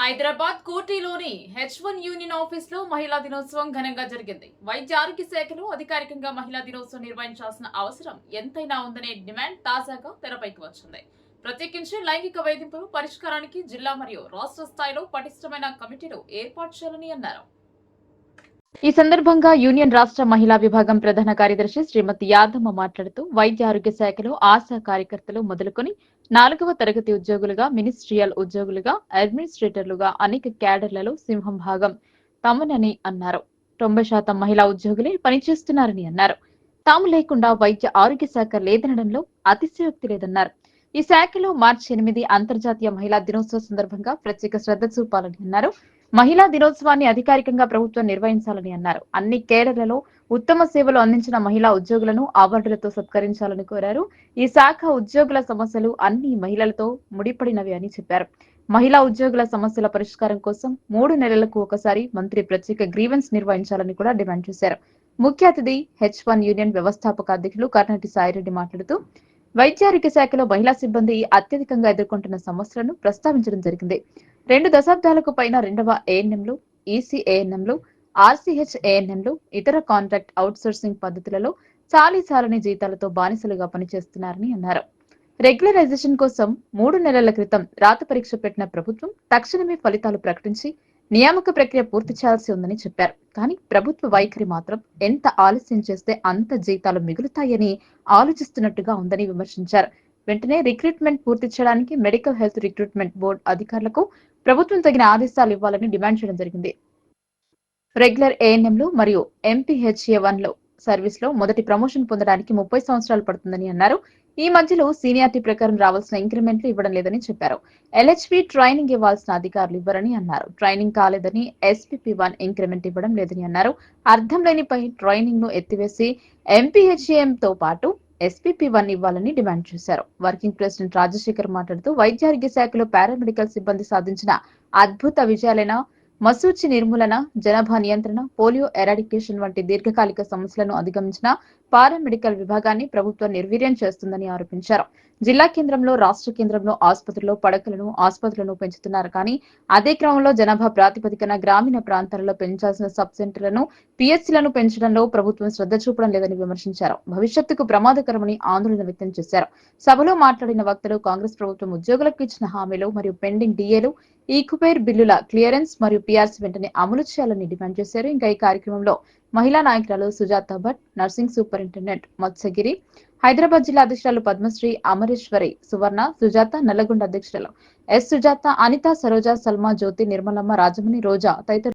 హైదరాబాద్ కోటిలోని H one union ఆఫీస్లో మహిళా దినోత్సవం ఘనంగా జరిగింది. వైద్య ఆరోగ్య శాఖలో అధికారికంగా మహిళా దినోత్సవం నిర్వహించాల్సిన అవసరం ఎంతైనా ఉందనే డిమాండ్ తాజాగా తెరపైకి వచ్చింది. ప్రత్యేకించి లైంగిక వేధింపులు పరిష్కారానికి జిల్లా మరియు రాష్ట్ర స్థాయిలో పటిష్టమైన కమిటీలు ఏర్పాటు చేయాలని అన్నారు. ఈ సందర్భంగా యూనియన్ రాష్ట్ర మహిళా విభాగం ప్రధాన కార్యదర్శి శ్రీమతి యాదమ్మ మాట్లాడుతూ వైద్య ఆరోగ్య శాఖలో ఆశా కార్యకర్తలు మొదలుకొని నాలుగవ తరగతి ఉద్యోగులుగా మినిస్ట్రియల్ ఉద్యోగులుగా అడ్మినిస్ట్రేటర్లుగా అనేక క్యాడర్లలో సింహం భాగం తమనని అన్నారు. తొంభై శాతం మహిళా ఉద్యోగులే పనిచేస్తున్నారని అన్నారు. తాము లేకుండా వైద్య ఆరోగ్య శాఖ లేదనడంలో అతిశయోక్తి లేదన్నారు. ఈ శాఖలో మార్చి ఎనిమిది అంతర్జాతీయ మహిళా దినోత్సవ సందర్భంగా ప్రత్యేక శ్రద్ధ చూపాలని అన్నారు. మహిళా దినోత్సవాన్ని అధికారికంగా ప్రభుత్వం నిర్వహించాలని అన్నారు. అన్ని కేడర్లలో ఉత్తమ సేవలు అందించిన మహిళా ఉద్యోగులను అవార్డులతో సత్కరించాలని కోరారు. ఈ శాఖ ఉద్యోగుల సమస్యలు అన్ని మహిళలతో ముడిపడినవి అని చెప్పారు. మహిళా ఉద్యోగుల సమస్యల పరిష్కారం కోసం మూడు నెలలకు ఒకసారి మంత్రి ప్రత్యేక గ్రీవెన్స్ నిర్వహించాలని కూడా డిమాండ్ చేశారు. ముఖ్య అతిథి హెచ్ వన్ యూనియన్ వ్యవస్థాపక అధ్యక్షులు కర్ణటి సాయిరెడ్డి మాట్లాడుతూ వైద్యారోగ్య శాఖలో మహిళా సిబ్బంది అత్యధికంగా ఎదుర్కొంటున్న సమస్యలను ప్రస్తావించడం జరిగింది. రెండు దశాబ్దాలకు పైన రెండవ ఏఎన్ఎంలు ఈసీఏఎన్ఎంలు ఆర్సీహెచ్ ఏఎన్ఎంలు ఇతర కాంట్రాక్ట్ అవుట్సోర్సింగ్ పద్ధతులలో చాలీ జీతాలతో బానిసలుగా పనిచేస్తున్నారని అన్నారు. రెగ్యులరైజేషన్ కోసం మూడు నెలల క్రితం రాత పరీక్ష పెట్టిన ప్రభుత్వం తక్షణమే ఫలితాలు ప్రకటించి నియామక ప్రక్రియ పూర్తి చేయాల్సి ఉందని చెప్పారు. కానీ ప్రభుత్వ వైఖరి మాత్రం ఎంత ఆలస్యం చేస్తే అంత జీతాలు మిగులుతాయని ఆలోచిస్తున్నట్టుగా ఉందని విమర్శించారు. వెంటనే రిక్రూట్మెంట్ పూర్తి చేయడానికి మెడికల్ హెల్త్ రిక్రూట్మెంట్ బోర్డు అధికారులకు ప్రభుత్వం తగిన ఆదేశాలు ఇవ్వాలని డిమాండ్ చేయడం జరిగింది. రెగ్యులర్ ఏఎన్ఎంలు మరియు ఎంపీహెచ్ఏ వన్లో సర్వీస్లో మొదటి ప్రమోషన్ పొందడానికి ముప్పై సంవత్సరాలు పడుతుందని అన్నారు. ఈ మధ్యలో సీనియారిటీ ప్రకారం రావాల్సిన ఇంక్రిమెంట్లు ఇవ్వడం లేదని చెప్పారు. ఎల్హెచ్పి ట్రైనింగ్ ఇవ్వాల్సిన అధికారులు ఇవ్వరని అన్నారు. ట్రైనింగ్ కాలేదని ఎస్పీపీ వన్ ఇంక్రిమెంట్ ఇవ్వడం లేదని అన్నారు. అర్థం లేనిపై ట్రైనింగ్ను ఎత్తివేసి ఎంపీహెచ్ఏఎం తో పాటు ఎస్పీపీ వన్ ఇవ్వాలని డిమాండ్ చేశారు. వర్కింగ్ ప్రెసిడెంట్ రాజశేఖర్ మాట్లాడుతూ వైద్య ఆరోగ్య శాఖలో పారామెడికల్ సిబ్బంది సాధించిన అద్భుత విజయాలైన మసూచి నిర్మూలన జనాభా నియంత్రణ పోలియో ఎరాడికేషన్ వంటి దీర్ఘకాలిక సమస్యలను అధిగమించిన పారామెడికల్ విభాగాన్ని ప్రభుత్వం నిర్వీర్యం చేస్తుందని ఆరోపించారు. జిల్లా కేంద్రంలో రాష్ట్ర కేంద్రంలో ఆసుపత్రుల్లో పడకలను ఆసుపత్రులను పెంచుతున్నారు. కానీ అదే క్రమంలో జనాభా ప్రాతిపదికన గ్రామీణ ప్రాంతాలలో పెంచాల్సిన సబ్ సెంటర్లను పిహెచ్లను పెంచడంలో ప్రభుత్వం శ్రద్ధ చూపడం లేదని విమర్శించారు. భవిష్యత్తుకు ప్రమాదకరమని ఆందోళన వ్యక్తం చేశారు. సభలో మాట్లాడిన వక్తలు కాంగ్రెస్ ప్రభుత్వం ఉద్యోగులకు ఇచ్చిన హామీలు మరియు పెండింగ్ డిఏలు ఈ బిల్లుల క్లియరెన్స్ మరియు పిఆర్సీ వెంటనే అమలు చేయాలని డిమాండ్ చేశారు. ఇంకా ఈ కార్యక్రమంలో మహిళా నాయకురాలు సుజాత భట్ నర్సింగ్ సూపరింటెండెంట్ మత్స్యగిరి హైదరాబాద్ జిల్లా అధ్యక్షురాలు పద్మశ్రీ అమరేశ్వరి సువర్ణ సుజాత నల్లగొండ అధ్యక్షురాలు ఎస్ సుజాత అనిత సరోజ సల్మా జ్యోతి నిర్మలమ్మ రాజమణి రోజా తదితర